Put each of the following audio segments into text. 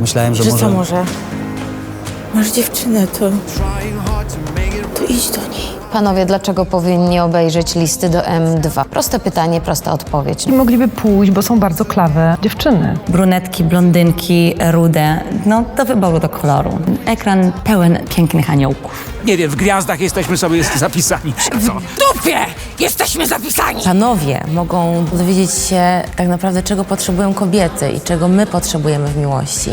myślałem, że, Że może... co może? Masz dziewczynę, to... To idź do niej. Panowie, dlaczego powinni obejrzeć listy do M2? Proste pytanie, prosta odpowiedź. I mogliby pójść, bo są bardzo klawe dziewczyny. brunetki, blondynki, rude, no do wyboru, do koloru. Ekran pełen pięknych aniołków. Nie wiem, w gwiazdach jesteśmy sobie zapisani. Co? Dupie! Jesteśmy zapisani! Panowie mogą dowiedzieć się tak naprawdę, czego potrzebują kobiety i czego my potrzebujemy w miłości.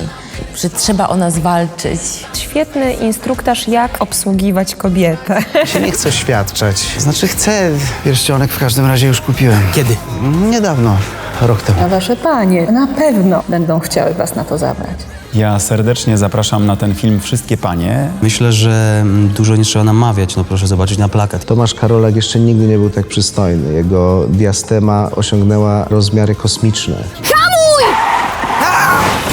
Że trzeba o nas walczyć. Świetny instruktaż, jak obsługiwać kobietę. się nie chcę oświadczać. Znaczy chcę, pierścionek w każdym razie już kupiłem. Kiedy? Niedawno, rok temu. A wasze panie na pewno będą chciały was na to zabrać. Ja serdecznie zapraszam na ten film wszystkie panie. Myślę, że mm, dużo nie trzeba namawiać. No proszę zobaczyć na plakat. Tomasz Karolak jeszcze nigdy nie był tak przystojny. Jego diastema osiągnęła rozmiary kosmiczne.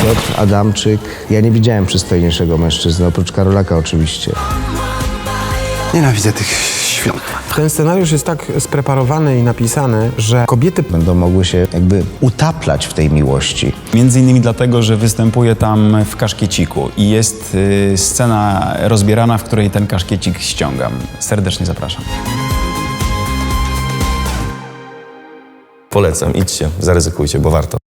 Piotr Adamczyk. Ja nie widziałem przystojniejszego mężczyzny, oprócz Karolaka oczywiście. Nienawidzę tych świąt. Ten scenariusz jest tak spreparowany i napisany, że kobiety Będą mogły się jakby utaplać w tej miłości. Między innymi dlatego, że występuje tam w kaszkieciku i jest y, scena rozbierana, w której ten kaszkiecik ściągam. Serdecznie zapraszam. Polecam, idźcie, zaryzykujcie, bo warto.